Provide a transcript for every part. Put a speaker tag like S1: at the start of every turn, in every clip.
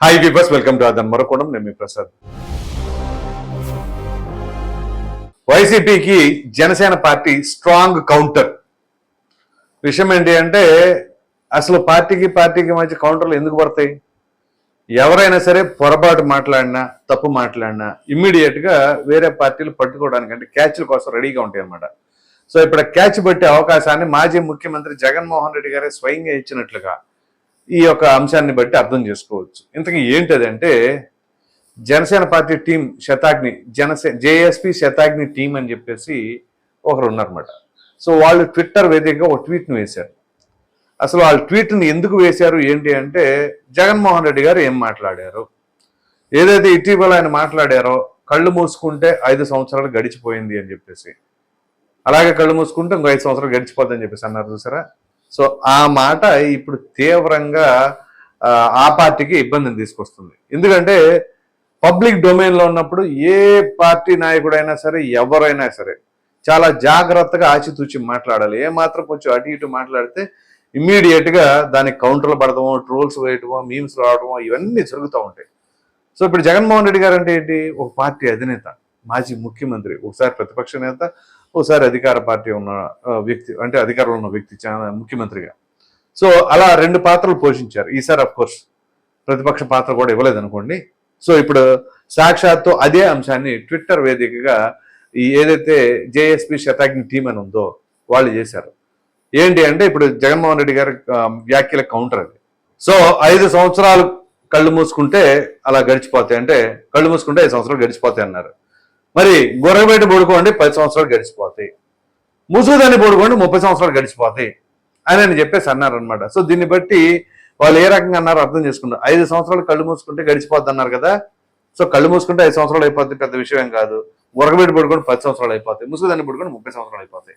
S1: Hi viewers welcome to అదన్ మరొకడం నేను మీ ప్రసాద్ వైసీపీకి జనసేన పార్టీ స్ట్రాంగ్ కౌంటర్ విషయం ఏంటి అంటే అసలు పార్టీకి పార్టీకి మధ్య కౌంటర్లు ఎందుకు పడతాయి? ఎవరైనా సరే పొరపాటు మాట్లాడినా తప్పు మాట్లాడినా ఇమ్మీడియట్గా వేరే పార్టీలు పట్టుకోవడానికి అంటే క్యాచ్ల కోసం రెడీగా ఉంటాయి అనమాట సో ఇప్పుడు క్యాచ్ పెట్టే అవకాశాన్ని మాజీ ముఖ్యమంత్రి జగన్మోహన్ రెడ్డి గారే స్వయంగా ఇచ్చినట్లుగా ఈ యొక్క అంశాన్ని బట్టి అర్థం చేసుకోవచ్చు. ఇంతకీ ఏంటదంటే జనసేన పార్టీ టీం శతాగ్ని జనసే జేఎస్పి శతాగ్ని టీం అని చెప్పేసి ఒకరు ఉన్నారన్నమాట. సో వాళ్ళు ట్విట్టర్ వేదికగా ఒక ట్వీట్ను వేశారు. అసలు వాళ్ళ ట్వీట్ని ఎందుకు వేశారు ఏంటి అంటే జగన్మోహన్ రెడ్డి గారు ఏం మాట్లాడారు? ఏదైతే ఇటీవల ఆయన మాట్లాడారో కళ్ళు మూసుకుంటే ఐదు సంవత్సరాలు గడిచిపోయింది అని చెప్పేసి. అలాగే కళ్ళు మూసుకుంటే ఇంకో ఐదు సంవత్సరాలు గడిచిపోద్దని చెప్పేసి అన్నారు చూసారా? సో ఆ మాట ఇప్పుడు తీవ్రంగా ఆ, పార్టీకి ఇబ్బందిని తీసుకొస్తుంది. ఎందుకంటే పబ్లిక్ డొమైన్లో ఉన్నప్పుడు ఏ పార్టీ నాయకుడైనా సరే ఎవరైనా సరే చాలా జాగ్రత్తగా ఆచితూచి మాట్లాడాలి. ఏ మాత్రం కొంచెం అటు ఇటు మాట్లాడితే ఇమ్మీడియట్గా దానికి కౌంటర్లు పడటమో ట్రోల్స్ వేయటమో మీమ్స్ రావడమో ఇవన్నీ జరుగుతూ ఉంటాయి. సో ఇప్పుడు జగన్మోహన్ రెడ్డి గారు అంటే ఏంటి? ఒక పార్టీ అధినేత మాజీ ముఖ్యమంత్రి ఒకసారి ప్రతిపక్ష నేత ఓసారి అధికార పార్టీ ఉన్న వ్యక్తి అంటే అధికారంలో ఉన్న వ్యక్తి చాలా ముఖ్యమంత్రిగా. సో అలా రెండు పాత్రలు పోషించారు. ఈసారి అఫ్ కోర్స్ ప్రతిపక్ష పాత్ర కూడా ఇవ్వలేదు అనుకోండి సో ఇప్పుడు సాక్షాత్తు అదే అంశాన్ని ట్విట్టర్ వేదికగా ఈ ఏదైతే జేఎస్పీ శతాగ్ని టీం అని ఉందో వాళ్ళు చేశారు. ఏంటి అంటే ఇప్పుడు జగన్మోహన్ రెడ్డి గారి వ్యాఖ్యల కౌంటర్ అది. సో ఐదు సంవత్సరాలు కళ్ళు మూసుకుంటే అలా గడిచిపోతాయి అంటే కళ్ళు మూసుకుంటే ఐదు సంవత్సరాలు గడిచిపోతాయి అన్నారు. మరి గొర్రెబెట్టి పడుకోండి పది సంవత్సరాలు గడిచిపోతాయి. ముసుగుదాన్ని పడుకోండి ముప్పై సంవత్సరాలు గడిచిపోతాయి. అని అని చెప్పేసి అన్నారు అనమాట సో దీన్ని బట్టి వాళ్ళు ఏ రకంగా అన్నారో అర్థం చేసుకుంటారు. ఐదు సంవత్సరాలు కళ్ళు మూసుకుంటే గడిచిపోద్ది అన్నారు కదా. సో కళ్ళు మూసుకుంటే ఐదు సంవత్సరాలు అయిపోతుంది పెద్ద విషయం ఏం కాదు. గొరగబెట్టి పడుకొని పది సంవత్సరాలు అయిపోతాయి. ముసుగుదాన్ని పడుకొని ముప్పై సంవత్సరాలు అయిపోతాయి.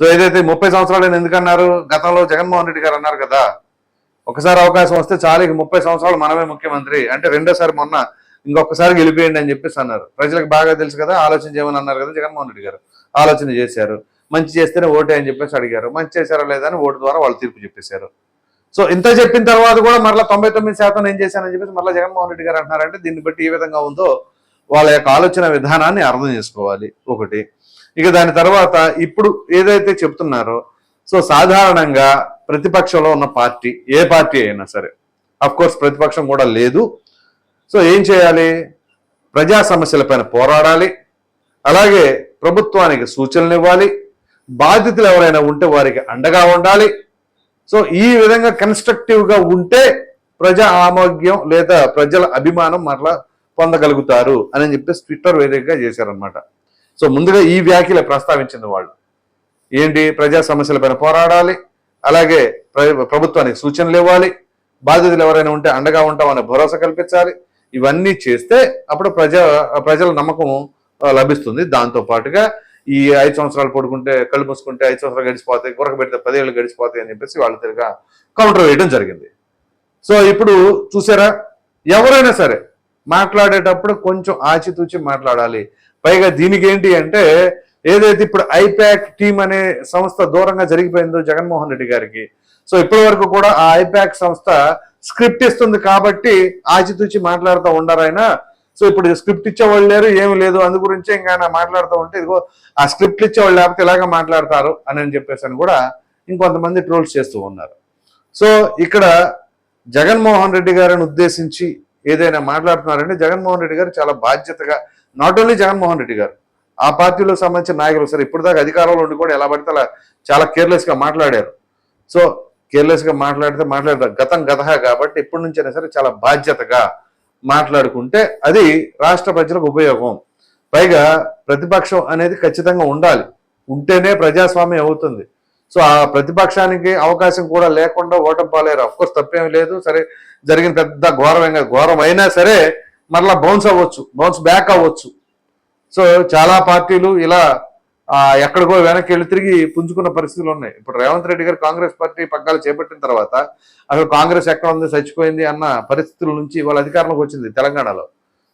S1: సో ఏదైతే ముప్పై సంవత్సరాలు అని ఎందుకన్నారు గతంలో జగన్మోహన్ రెడ్డి గారు అన్నారు కదా. ఒకసారి అవకాశం వస్తే చాలు ముప్పై సంవత్సరాలు మనమే ముఖ్యమంత్రి. అంటే రెండోసారి మొన్న ఇంకొకసారి గెలిపేయండి అని చెప్పేసి అన్నారు. ప్రజలకు బాగా తెలుసు కదా ఆలోచన చేయమని అన్నారు కదా జగన్మోహన్ రెడ్డి గారు. ఆలోచన చేశారు. మంచి చేస్తేనే ఓటే అని చెప్పేసి అడిగారు. మంచి చేశారా లేదా అని ఓటు ద్వారా వాళ్ళు తీర్పు చెప్పేశారు. సో ఇంత చెప్పిన తర్వాత కూడా మరలా తొంభై తొమ్మిది శాతం ఏం చేశానని చెప్పేసి మరలా జగన్మోహన్ రెడ్డి గారు అంటున్నారంటే దీన్ని బట్టి ఏ విధంగా ఉందో వాళ్ళ యొక్క ఆలోచన విధానాన్ని అర్థం చేసుకోవాలి. ఒకటి. ఇక దాని తర్వాత ఇప్పుడు ఏదైతే చెప్తున్నారో సో సాధారణంగా ప్రతిపక్షంలో ఉన్న పార్టీ ఏ పార్టీ అయినా సరే అఫ్ కోర్స్ ప్రతిపక్షం కూడా లేదు. సో ఏం చేయాలి? ప్రజా సమస్యలపైన పోరాడాలి. అలాగే ప్రభుత్వానికి సూచనలు ఇవ్వాలి. బాధితులు ఎవరైనా ఉంటే వారికి అండగా ఉండాలి. సో ఈ విధంగా కన్స్ట్రక్టివ్గా ఉంటే ప్రజా ఆమోగ్యం లేదా ప్రజల అభిమానం మరలా పొందగలుగుతారు అని చెప్పేసి ట్విట్టర్ వేదికగా చేశారనమాట సో ముందుగా ఈ వ్యాఖ్యలు ప్రస్తావించింది వాళ్ళు. ఏంటి? ప్రజా సమస్యలపైన పోరాడాలి. అలాగే ప్రభుత్వానికి సూచనలు ఇవ్వాలి. బాధితులు ఎవరైనా ఉంటే అండగా ఉంటామని భరోసా కల్పించాలి. ఇవన్నీ చేస్తే అప్పుడు ప్రజా ప్రజల నమ్మకం లభిస్తుంది. దాంతో పాటుగా ఈ ఐదు సంవత్సరాలు పడుకుంటే కళ్ళు మూసుకుంటే ఐదు సంవత్సరాలు గడిచిపోతాయి గురక పెడితే పదేళ్ళు గడిచిపోతాయి అని చెప్పేసి వాళ్ళు తిరిగా కౌంటర్ వేయడం జరిగింది. సో ఇప్పుడు చూసారా? ఎవరైనా సరే మాట్లాడేటప్పుడు కొంచెం ఆచితూచి మాట్లాడాలి. పైగా దీనికి ఏంటి అంటే ఏదైతే ఇప్పుడు ఐపాక్ టీం అనే సంస్థ దూరంగా జరిగిపోయిందో జగన్మోహన్ రెడ్డి గారికి సో ఇప్పటి వరకు కూడా ఆ ఐపాక్ సంస్థ స్క్రిప్ట్ ఇస్తుంది కాబట్టి ఆచితూచి మాట్లాడుతూ ఉండారైనా సో ఇప్పుడు స్క్రిప్ట్ ఇచ్చేవాళ్ళు లేరు ఏమి లేదు. అందు గురించి ఇంకా ఆయన మాట్లాడుతూ ఉంటే ఇదిగో ఆ స్క్రిప్ట్ ఇచ్చేవాళ్ళు లేకపోతే ఇలాగ మాట్లాడతారు అని అని చెప్పేసి అని కూడా ఇంకొంతమంది ట్రోల్స్ చేస్తూ ఉన్నారు. సో ఇక్కడ జగన్మోహన్ రెడ్డి గారిని ఉద్దేశించి ఏదైనా మాట్లాడుతున్నారంటే జగన్మోహన్ రెడ్డి గారు చాలా బాధ్యతగా నాట్ ఓన్లీ జగన్మోహన్ రెడ్డి గారు ఆ పార్టీలో సంబంధించిన నాయకులు సరే ఇప్పుడు దాకా అధికారంలో ఉండి కూడా ఎలా పడితే అలా చాలా కేర్లెస్గా మాట్లాడారు. సో కేర్లెస్గా మాట్లాడితే మాట్లాడతారు గతం గతహ కాబట్టి ఇప్పటి నుంచైనా సరే చాలా బాధ్యతగా మాట్లాడుకుంటే అది రాష్ట్ర ప్రజలకు ఉపయోగం. పైగా ప్రతిపక్షం అనేది ఖచ్చితంగా ఉండాలి. ఉంటేనే ప్రజాస్వామ్యం అవుతుంది. సో ఆ ప్రతిపక్షానికి అవకాశం కూడా లేకుండా ఓటం పాలేరు అఫ్కోర్స్ తప్పేం లేదు. సరే జరిగిన పెద్ద ఘోరమైన ఘోరం అయినా సరే మరలా బౌన్స్ అవ్వచ్చు. బౌన్స్ బ్యాక్ అవ్వచ్చు. సో చాలా పార్టీలు ఇలా ఎక్కడికో వెనక్కి వెళ్ళి తిరిగి పుంజుకున్న పరిస్థితులు ఉన్నాయి. ఇప్పుడు రేవంత్ రెడ్డి గారు కాంగ్రెస్ పార్టీ పగ్గాలు చేపట్టిన తర్వాత అసలు కాంగ్రెస్ ఎక్కడ ఉంది చచ్చిపోయింది అన్న పరిస్థితుల నుంచి వాళ్ళ అధికారంలోకి వచ్చింది తెలంగాణలో.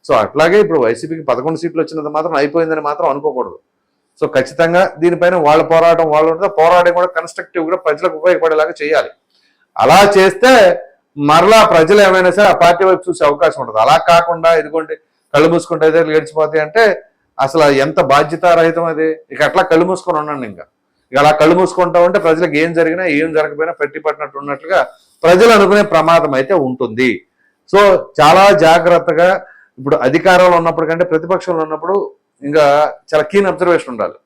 S1: సో అట్లాగే ఇప్పుడు వైసీపీకి పదకొండు సీట్లు వచ్చినంత మాత్రం అయిపోయిందని మాత్రం అనుకోకూడదు. సో ఖచ్చితంగా దీనిపైన వాళ్ళ పోరాటం వాళ్ళు ఉంటే పోరాటం కూడా కన్స్ట్రక్టివ్ కూడా ప్రజలకు ఉపయోగపడేలాగా చేయాలి. అలా చేస్తే మరలా ప్రజలు ఏమైనా సరే ఆ పార్టీ వైపు చూసే అవకాశం ఉంటుంది. అలా కాకుండా ఇదిగోండి కళ్ళు మూసుకుంటే అయితే అంటే అసలు ఎంత బాధ్యతారహితం అది? ఇక అట్లా కళ్ళు మూసుకొని ఉండండి ఇంకా. ఇక అలా కళ్ళు మూసుకుంటా ఉంటే ప్రజలకు ఏం జరిగినా ఏం జరగకపోయినా పెట్టి పట్టినట్టు ఉన్నట్లుగా ప్రజలు అనుకునే ప్రమాదం అయితే ఉంటుంది. సో చాలా జాగ్రత్తగా ఇప్పుడు అధికారంలో ఉన్నప్పుడు కంటే ప్రతిపక్షంలో ఉన్నప్పుడు ఇంకా చాలా కీన్ అబ్జర్వేషన్ ఉండాలి.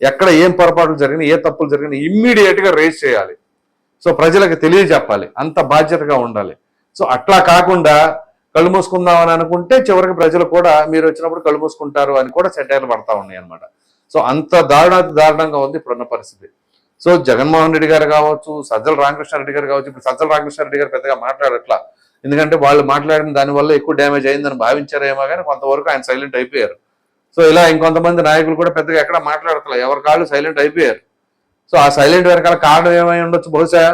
S1: ఎక్కడ ఏం పొరపాట్లు జరిగినా ఏ తప్పులు జరిగినా ఇమ్మీడియట్గా రేజ్ చేయాలి. సో ప్రజలకు తెలియజెప్పాలి. అంత బాధ్యతగా ఉండాలి. సో అట్లా కాకుండా కళ్ళు మూసుకుందామని అనుకుంటే చివరికి ప్రజలు కూడా మీరు వచ్చినప్పుడు కళ్ళు మూసుకుంటారు అని కూడా సెటైర్లు పడతా ఉన్నాయి అనమాట సో అంత దారుణ దారుణంగా ఉంది ఇప్పుడున్న పరిస్థితి. సో జగన్మోహన్ రెడ్డి గారు కావచ్చు సజ్జల రామకృష్ణారెడ్డి గారు కావచ్చు ఇప్పుడు సజ్జల రామకృష్ణారెడ్డి గారు పెద్దగా మాట్లాడట్లా. ఎందుకంటే వాళ్ళు మాట్లాడిన దాని వల్ల ఎక్కువ డ్యామేజ్ అయిందని భావించారేమో కానీ కొంతవరకు ఆయన సైలెంట్ అయిపోయారు. సో ఇలా ఇంకొంతమంది నాయకులు కూడా పెద్దగా ఎక్కడ మాట్లాడట్లే ఎవరి కాళ్ళు సైలెంట్ అయిపోయారు. సో ఆ సైలెంట్ వెనకాల కారణం ఏమై ఉండొచ్చు బహుశా?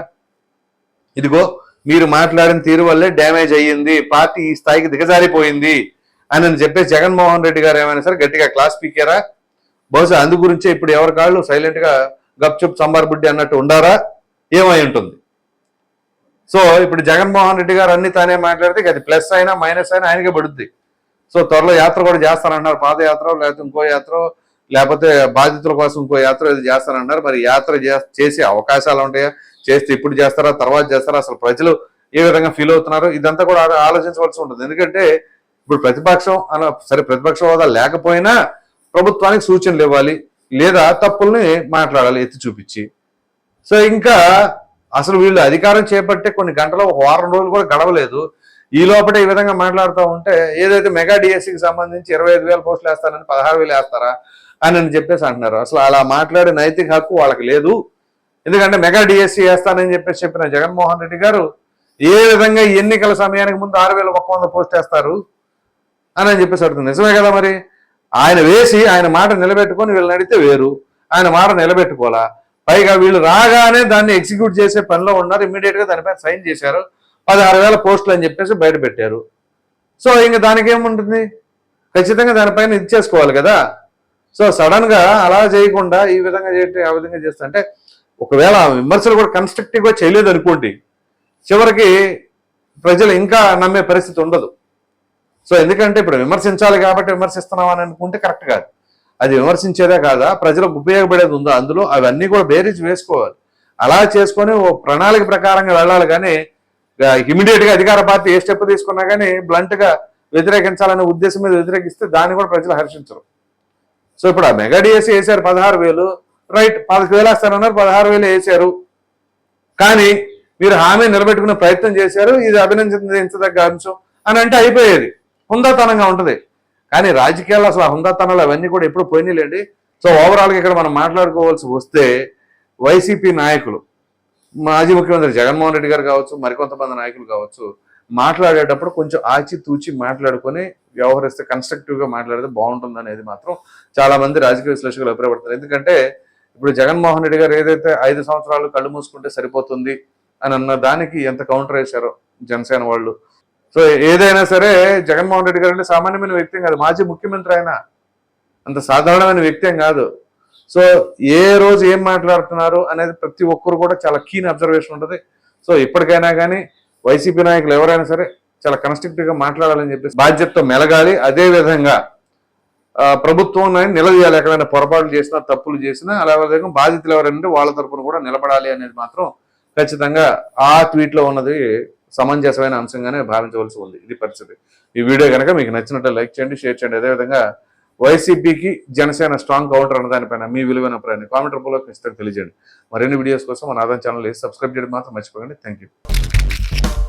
S1: ఇదిగో మీరు మాట్లాడిన తీరు వల్లే డ్యామేజ్ అయ్యింది పార్టీ ఈ స్థాయికి దిగజారిపోయింది అని అని చెప్పేసి జగన్మోహన్ రెడ్డి గారు ఏమైనా సరే గట్టిగా క్లాస్ పీకారా? బహుశా అందు గురించే ఇప్పుడు ఎవరి కాళ్ళు సైలెంట్గా గప్చుప్ సంబార్ బుడ్డి అన్నట్టు ఉండారా? ఏమై ఉంటుంది. సో ఇప్పుడు జగన్మోహన్ రెడ్డి గారు అన్ని తానే మాట్లాడితే అది ప్లస్ అయినా మైనస్ అయినా ఆయనకే పడుద్ది. సో త్వరలో యాత్ర కూడా చేస్తానన్నారు. పాదయాత్ర లేకపోతే ఇంకో యాత్ర లేకపోతే బాధితుల కోసం ఇంకో యాత్ర ఇది చేస్తానన్నారు. మరి యాత్ర చేసే అవకాశాలు ఉంటాయా? చేస్తే ఇప్పుడు చేస్తారా తర్వాత చేస్తారా అసలు ప్రజలు ఏ విధంగా ఫీల్ అవుతున్నారు ఇదంతా కూడా ఆలోచించవలసి ఉంటుంది. ఎందుకంటే ఇప్పుడు ప్రతిపక్షం అన సరే ప్రతిపక్ష హోదా లేకపోయినా ప్రభుత్వానికి సూచనలు ఇవ్వాలి లేదా తప్పుల్ని మాట్లాడాలి ఎత్తి చూపించి. సో ఇంకా అసలు వీళ్ళు అధికారం చేపట్టే కొన్ని గంటలు ఒక వారం రోజులు కూడా గడవలేదు. ఈ లోపల ఈ విధంగా మాట్లాడుతూ ఉంటే ఏదైతే మెగా డిఎస్సికి సంబంధించి ఇరవై ఐదు వేల పోస్టులు వేస్తారని పదహారు వేలు వేస్తారా అని అని చెప్పేసి అంటున్నారు. అసలు అలా మాట్లాడే నైతిక హక్కు వాళ్ళకి లేదు. ఎందుకంటే మెగా డిఎస్సీ వేస్తానని చెప్పేసి చెప్పిన జగన్మోహన్ రెడ్డి గారు ఏ విధంగా ఎన్నికల సమయానికి ముందు ఆరు వేల ఒక్క వంద పోస్ట్ వేస్తారు అని అని చెప్పేసి అడుగుతుంది. నిజమే కదా మరి? ఆయన వేసి ఆయన మాట నిలబెట్టుకొని వీళ్ళని అడిగితే వేరు. ఆయన మాట నిలబెట్టుకోవాలా? పైగా వీళ్ళు రాగానే దాన్ని ఎగ్జిక్యూట్ చేసే పనిలో ఉన్నారు. ఇమ్మీడియట్గా దానిపైన సైన్ చేశారు. పదహారు వేల పోస్టులు అని చెప్పేసి బయట పెట్టారు. సో ఇంకా దానికి ఏముంటుంది? ఖచ్చితంగా దానిపైన ఇది చేసుకోవాలి కదా? సో సడన్గా అలా చేయకుండా ఈ విధంగా చేయటం ఆ విధంగా చేస్తుంటే ఒకవేళ విమర్శలు కూడా కన్స్ట్రక్టివ్గా చేయలేదు అనుకోండి చివరికి ప్రజలు ఇంకా నమ్మే పరిస్థితి ఉండదు. సో ఎందుకంటే ఇప్పుడు విమర్శించాలి కాబట్టి విమర్శిస్తున్నాం అని అనుకుంటే కరెక్ట్ కాదు. అది విమర్శించేదే కాదా? ప్రజలకు ఉపయోగపడేది ఉందా అందులో? అవన్నీ కూడా బేరీజ్ వేసుకోవాలి. అలా చేసుకొని ఓ ప్రణాళిక ప్రకారంగా వెళ్ళాలి కానీ ఇమీడియట్గా అధికార పార్టీ ఏ స్టెప్ తీసుకున్నా కానీ బ్లంట్గా వ్యతిరేకించాలనే ఉద్దేశం మీద వ్యతిరేకిస్తే దాన్ని కూడా ప్రజలు హర్షించరు. సో ఇప్పుడు ఆ మెగా డిఎస్సీ వేశారు పదహారు వేలు. రైట్ పదకి వేలు వేస్తానన్నారు పదహారు వేలు వేశారు. కానీ మీరు హామీ నిలబెట్టుకునే ప్రయత్నం చేశారు ఇది అభినందించదగ్గ అంశం అని అంటే అయిపోయేది. హుందాతనంగా ఉంటుంది. కానీ రాజకీయాల్లో అసలు హుందాతనాలు అవన్నీ కూడా ఎప్పుడు పోయినాయిలేండి. సో ఓవరాల్గా ఇక్కడ మనం మాట్లాడుకోవాల్సి వస్తే వైసీపీ నాయకులు మాజీ ముఖ్యమంత్రి జగన్మోహన్ రెడ్డి గారు కావచ్చు మరికొంతమంది నాయకులు కావచ్చు మాట్లాడేటప్పుడు కొంచెం ఆచితూచి మాట్లాడుకొని వ్యవహరిస్తే కన్స్ట్రక్టివ్గా మాట్లాడితే బాగుంటుంది అనేది మాత్రం చాలామంది రాజకీయ విశ్లేషకులు అభిప్రాయపడతారు. ఎందుకంటే ఇప్పుడు జగన్మోహన్ రెడ్డి గారు ఏదైతే ఐదు సంవత్సరాలు కళ్ళు మూసుకుంటే సరిపోతుంది అని అన్న దానికి ఎంత కౌంటర్ వేశారో జనసేన వాళ్ళు. సో ఏదైనా సరే జగన్మోహన్ రెడ్డి గారు అంటే సామాన్యమైన వ్యక్తి కాదు మాజీ ముఖ్యమంత్రి ఆయన. అంత సాధారణమైన వ్యక్తి కాదు. సో ఏ రోజు ఏం మాట్లాడుతున్నారు అనేది ప్రతి ఒక్కరు కూడా చాలా కీన్ అబ్జర్వేషన్ ఉంటుంది. సో ఇప్పటికైనా కానీ వైసీపీ నాయకులు ఎవరైనా సరే చాలా కన్స్ట్రక్టివ్గా మాట్లాడాలని చెప్పేసి బాధ్యతతో మెలగాలి. అదే విధంగా ప్రభుత్వం నిలదీయాలి. ఎక్కడైనా పొరపాట్లు చేసినా తప్పులు చేసినా అలాగే బాధితులు ఎవరంటే వాళ్ళ తరపున కూడా నిలబడాలి అనేది మాత్రం ఖచ్చితంగా ఆ ట్వీట్లో ఉన్నది సమంజసమైన అంశంగానే భావించవలసి ఉంది. ఇది పరిస్థితి. ఈ వీడియో కనుక మీకు నచ్చినట్టు లైక్ చేయండి షేర్ చేయండి. అదేవిధంగా వైసీపీకి జనసేన స్ట్రాంగ్ కౌంటర్ అన్న దానిపైన మీ విలువైన అభిప్రాయాన్ని కామెంట్ రూపంలో ఖచ్చితంగా తెలియజేయండి. మరిన్ని వీడియోస్ కోసం మన ఆదాయం ఛానల్ సబ్స్క్రైబ్ చేయడం మాత్రం మర్చిపోకండి. Thank you